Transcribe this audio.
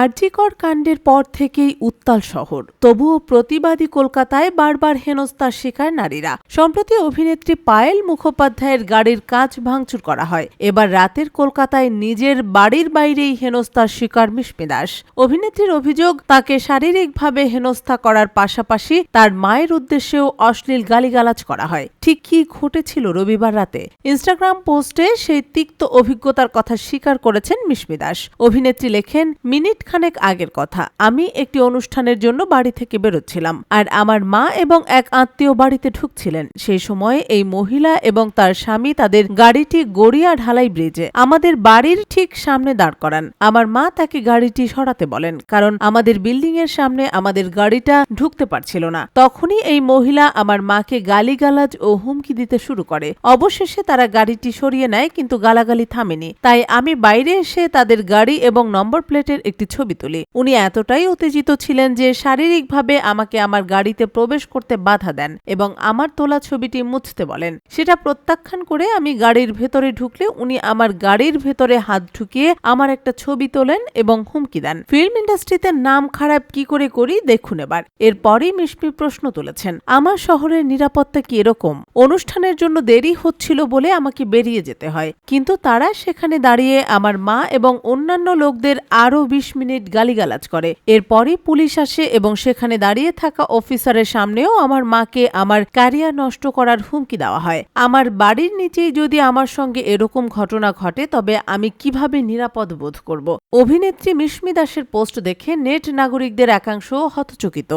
আরজিকর কাণ্ডের পর থেকেই উত্তাল শহর। তবুও প্রতিবাদী কলকাতায় বারবার হেনস্থার শিকার নারীরা। সম্প্রতি অভিনেত্রী পায়েল মুখোপাধ্যায়ের গাড়ির কাঁচ ভাঙচুর করা হয়। এবার রাতের কলকাতায় নিজের বাড়ির বাইরেই হেনস্থার শিকার মিশমি দাস। অভিনেত্রীর অভিযোগ, তাকে শারীরিকভাবে হেনস্থা করার পাশাপাশি তার মায়ের উদ্দেশ্যেও অশ্লীল গালিগালাজ করা হয়। ঠিক কি ঘটেছিল রবিবার রাতে? ইনস্টাগ্রাম পোস্টে সেই তিক্ত অভিজ্ঞতার কথা স্বীকার করেছেন মিশমি দাস। অভিনেত্রী লেখেন, মিনিট খানেক আগের কথা। আমি একটি অনুষ্ঠানের জন্য বাড়ি থেকে বেরোচ্ছিলাম আর আমার মা এবং এক আত্মীয় বাড়িতে ঢুকছিলেন। সেই সময় এই মহিলা এবং তার স্বামী তাদের গাড়িটি গড়িয়া ঢালাই ব্রিজে আমাদের বাড়ির ঠিক সামনে দাঁড় করান। আমার মা তাকে গাড়িটি সরাতে বলেন কারণ আমাদের বিল্ডিং এর সামনে আমাদের গাড়িটা ঢুকতে পারছিল না। তখনই এই মহিলা আমার মাকে গালিগালাজ ও হুমকি দিতে শুরু করে। অবশেষে তারা গাড়িটি সরিয়ে নেয় কিন্তু গালাগালি থামেনি। তাই আমি বাইরে এসে তাদের গাড়ি এবং নম্বর প্লেটের একটি ছবি তুলি। উনি এতটাই উত্তেজিত ছিলেন যে শারীরিকভাবে আমাকে আমার গাড়িতে প্রবেশ করতে বাধা দেন এবং আমার তোলা ছবিটি মুছতে বলেন। সেটা প্রত্যাখ্যান করে আমি গাড়ির ভেতরে ঢুকলে উনি আমার গাড়ির ভেতরে হাত ঢুকিয়ে আমার একটা ছবি তোলেন এবং হুমকি দেন। ফিল্ম ইন্ডাস্ট্রিতে নাম খারাপ কি করে করি দেখুন এবার। এরপরই মিশমি প্রশ্ন তুলেছেন, আমার শহরের নিরাপত্তা কি এরকম? অনুষ্ঠানের জন্য দেরি হচ্ছিল বলে আমাকে বেরিয়ে যেতে হয়। কিন্তু তারা সেখানে দাঁড়িয়ে আমার মা এবং অন্যান্য লোকদের আরও বিশ মিনিট গালিগালাজ করে। এরপরই পুলিশ আসে এবং সেখানে দাঁড়িয়ে থাকা অফিসারের সামনেও আমার মাকে আমার ক্যারিয়ার নষ্ট করার হুমকি দেওয়া হয়। আমার বাড়ির নিচেই যদি আমার সঙ্গে এরকম ঘটনা ঘটে, তবে আমি কীভাবে নিরাপদ বোধ করব? অভিনেত্রী মিশমি দাসের পোস্ট দেখে নেট নাগরিকদের একাংশ হতচকিত।